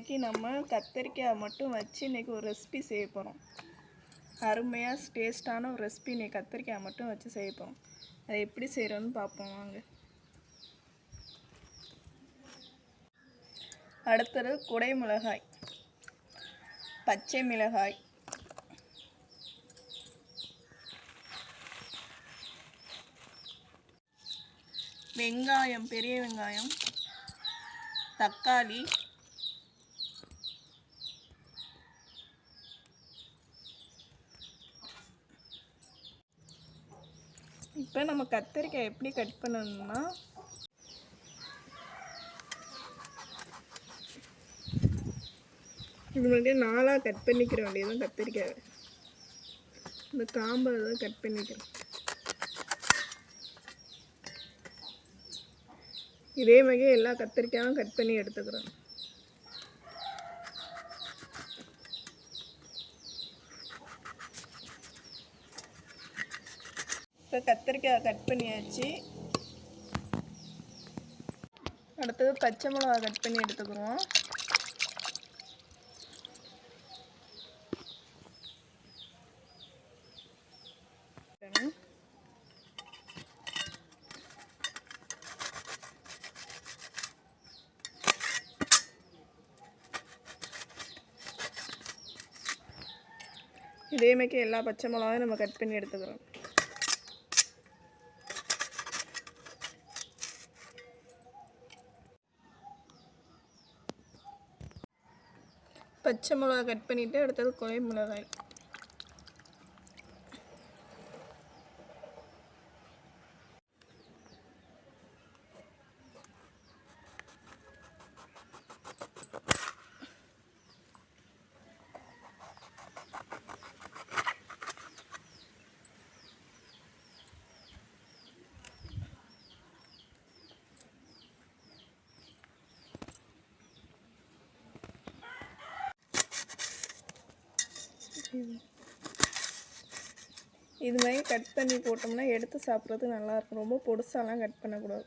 இன்றைக்கி நம்ம கத்தரிக்காய் மட்டும் வச்சு இன்றைக்கி ஒரு ரெசிபி செய்ய போகிறோம் அருமையாக டேஸ்ட்டான ஒரு ரெசிபி இன்றைக்கி கத்தரிக்காய் மட்டும் வச்சு செய்ய போகிறோம் அதை எப்படி செய்கிறோன்னு பார்ப்போம் வாங்க. அடுத்தது குடை மிளகாய் பச்சை மிளகாய் வெங்காயம் பெரிய வெங்காயம் தக்காளி இப்போ நம்ம கத்தரிக்காய் எப்படி கட் பண்ணணும்னா இது வந்து நாலாக கட் பண்ணிக்கிற வேண்டியதும் கத்திரிக்காய். இந்த காம்பை தான் கட் பண்ணிக்கிறேன். இதே மாதிரி எல்லா கத்திரிக்காயும் கட் பண்ணி எடுத்துக்கிறோம். இப்போ கத்திரிக்காய் கட் பண்ணியாச்சு. அடுத்தது பச்சை மிளகா கட் பண்ணி எடுத்துக்கிறோம். இதே எல்லா பச்சை மிளகாயும் நம்ம கட் பண்ணி எடுத்துக்கிறோம். பச்சை மிளகா கட் பண்ணிவிட்டு அடுத்தது குழை மிளகாய். இது. மாதிரி கட் பண்ணி போட்டோம்னா எடுத்து சாப்பிட்றது நல்லாயிருக்கும். ரொம்ப பொடுசாலாம் கட் பண்ணக்கூடாது.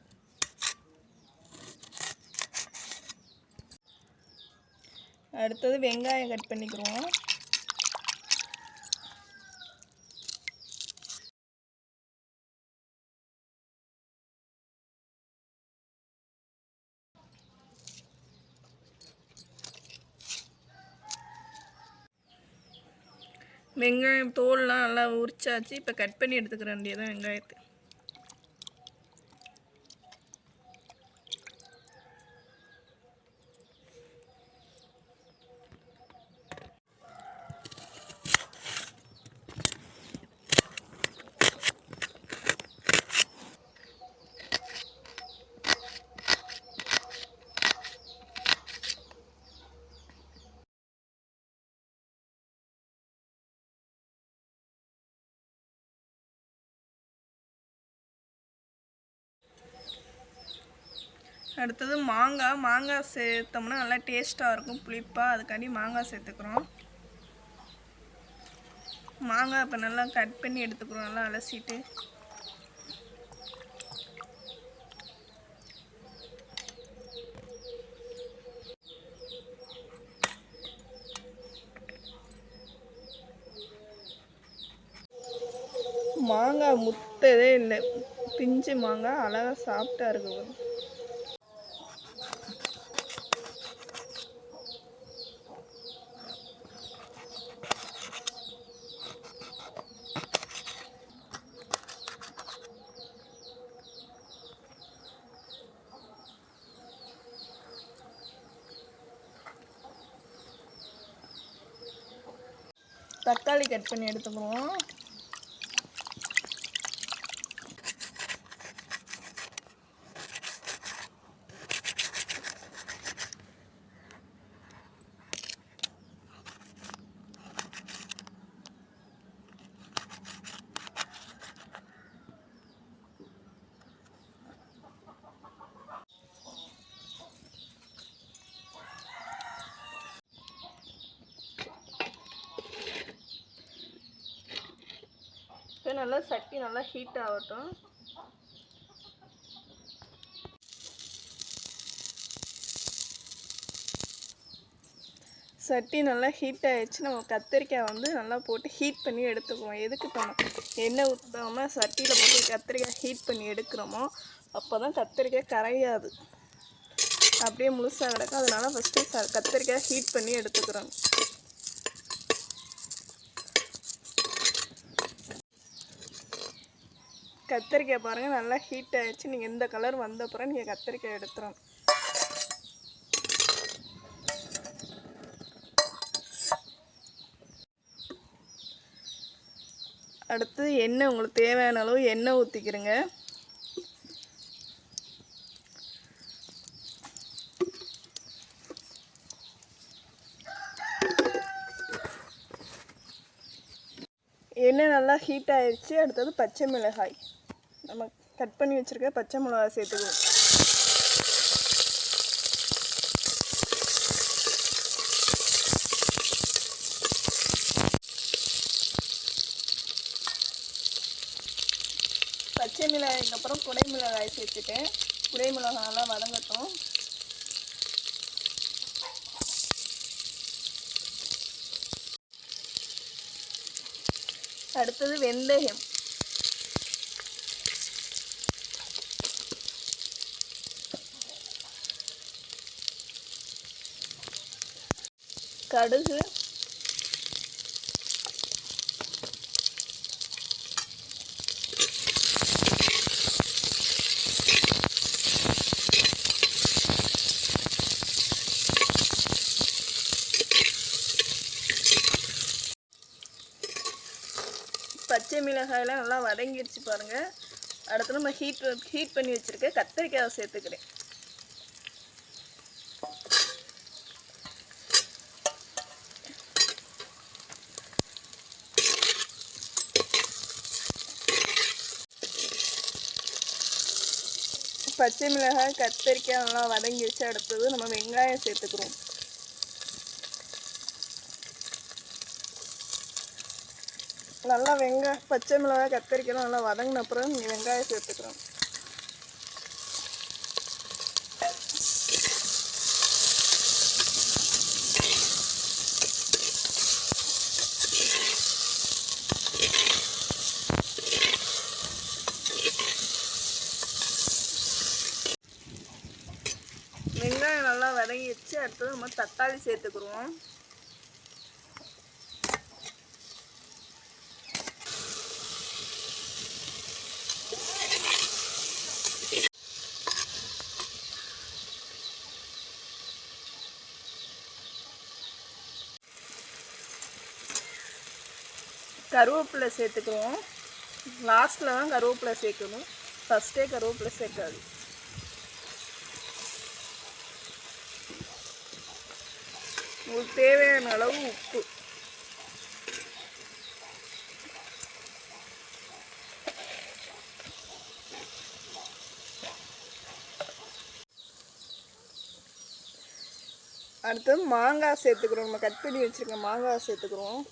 அடுத்தது வெங்காயம் கட் பண்ணிக்கிறோம். வெங்காயம் தோல்லாம் நல்லா உரிச்சாச்சு. இப்போ கட் பண்ணி எடுத்துக்கிற வேண்டியதான் வெங்காயத்தை. அடுத்தது மாங்காய் மாங்காய் சேர்த்தோம்னா நல்லா டேஸ்ட்டாக இருக்கும். புளிப்பாக அதுக்காண்டி மாங்காய் சேர்த்துக்கிறோம். மாங்காய் இப்போ நல்லா கட் பண்ணி எடுத்துக்கிறோம் நல்லா அலசிட்டு. மாங்காய் முத்ததே இல்லை. பிஞ்சு மாங்காய் அழகாக சாப்பிட்டா இருக்குது தக்காளி கட் பண்ணி எடுத்துக்கிறோம் இப்போ நல்லா சட்டி நல்லா ஹீட் ஆகட்டும். சட்டி நல்லா ஹீட் ஆகிடுச்சு நம்ம கத்திரிக்காய் வந்து நல்லா போட்டு ஹீட் பண்ணி எடுத்துக்குவோம். எதுக்கு இப்போ எண்ணெய் ஊற்றாமல் சட்டியில் போட்டு கத்திரிக்காய் ஹீட் பண்ணி எடுக்கிறோமோ அப்போ தான் கத்திரிக்காய் கரையாது. அப்படியே முழுசாக கிடக்கும். அதனால் ஃபஸ்ட்டு கத்திரிக்காய் ஹீட் பண்ணி எடுத்துக்கிறோம். கத்திரிக்காய் பாருங்கள் நல்லா ஹீட் ஆயிடுச்சு. நீங்கள் இந்த கலர் வந்த அப்புறம் நீங்கள் கத்திரிக்காய் எடுத்துறோம் அடுத்து எண்ணெய் உங்களுக்கு தேவையான அளவு எண்ணெய் ஊற்றிக்கிறங்க எண்ணெய் நல்லா ஹீட் ஆயிடுச்சு. அடுத்தது பச்சை மிளகாய். கட் பண்ணி வச்சுருக்க பச்சை மிளகா சேர்த்துக்குவோம் பச்சை மிளகாய்க்கு அப்புறம் குடை மிளகாய் சேர்த்துட்டேன். குடை மிளகாய் நல்லா வதங்கட்டும். அடுத்தது வெந்தயம். கடுகு பச்சை மிளகாயெல்லாம் நல்லா வதங்கிடுச்சு பாருங்கள் அடுத்து நம்ம ஹீட் ஹீட் பண்ணி வச்சுருக்க கத்திரிக்காயை சேர்த்துக்கிறேன் பச்சை மிளகாய் கத்தரிக்காய் நல்லா வதங்கிடுச்சு அடுத்தது நம்ம வெங்காயம் சேர்த்துக்கிறோம். நல்லா வெங்காயம் பச்சை மிளகாய் கத்தரிக்காய் நல்லா வதங்கின அப்புறம் நீ வெங்காயம் சேர்த்துக்கிறோம் வெங்காயம் நல்லா வதங்கிடுச்சு அடுத்தது நம்ம தக்காளி சேர்த்துக்குருவோம் கருவேப்பிலை சேர்த்துக்குவோம் லாஸ்ட்டில் தான் கருவேப்பிலை சேர்க்கணும். ஃபஸ்ட்டே கருவேப்பிலை சேர்க்காது. உங்களுக்கு தேவையான அளவு உப்பு. அடுத்து மாங்காய் சேர்த்துக்கிறோம். நம்ம கட் பண்ணி வச்சுருக்க மாங்காய் சேர்த்துக்கிறோம்.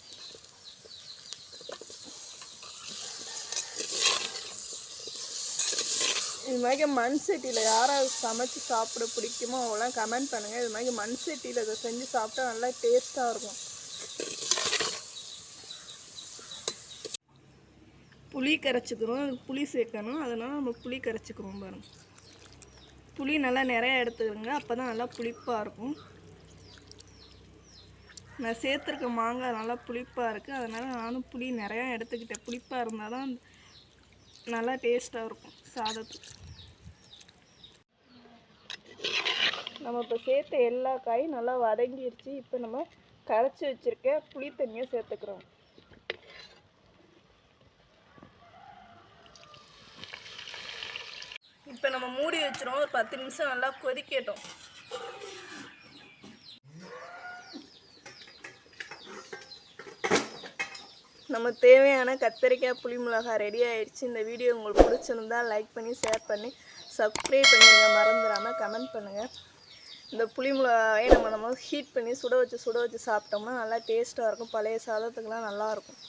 இது மாதிரி மண் சட்டியில் யாராவது சமைச்சு சாப்பிட பிடிக்குமோ அவங்களாம் கமெண்ட் பண்ணுங்கள் இது மாதிரி மண் சட்டியில் இதை செஞ்சு சாப்பிட்டா நல்லா டேஸ்ட்டாக இருக்கும். புளி கரைச்சிக்கிறோம். அதுக்கு புளி சேர்க்கணும். அதனால் நம்ம புளி கரைச்சிக்கிறோம் பாருங்க. புளி நல்லா நிறையா எடுத்துக்கிறோங்க அப்போ தான் நல்லா புளிப்பாக இருக்கும். நான் சேர்த்துருக்க மாங்காய் நல்லா புளிப்பாக இருக்குது அதனால் நானும் புளி நிறையா எடுத்துக்கிட்டேன். புளிப்பாக இருந்தால் தான் நல்லா டேஸ்ட்டாக இருக்கும். சாதத்துக்கு. நம்ம இப்போ சேர்த்த எல்லா காயும் நல்லா வதங்கிருச்சு. இப்போ நம்ம கரைச்சி வச்சுருக்க புளி தண்ணியை சேர்த்துக்கிறோம். இப்போ நம்ம மூடி வச்சிரும் ஒரு பத்து நிமிஷம் நல்லா கொதிக்கட்டும். நம்ம தேவையான கத்தரிக்காய் புளி மிளகாய் ரெடி ஆயிடுச்சு. இந்த வீடியோ உங்களுக்கு பிடிச்சிருந்தா லைக் பண்ணி ஷேர் பண்ணி சப்ஸ்கிரைப் பண்ணிடுங்க மறந்துடாமல் கமெண்ட் பண்ணுங்கள் இந்த புளி மிளகாயை நம்ம நம்ம ஹீட் பண்ணி சுட வச்சு சுட வச்சு சாப்பிட்டோம்னா நல்லா டேஸ்ட்டாக இருக்கும். பழைய சாதத்துக்கெலாம் நல்லாயிருக்கும்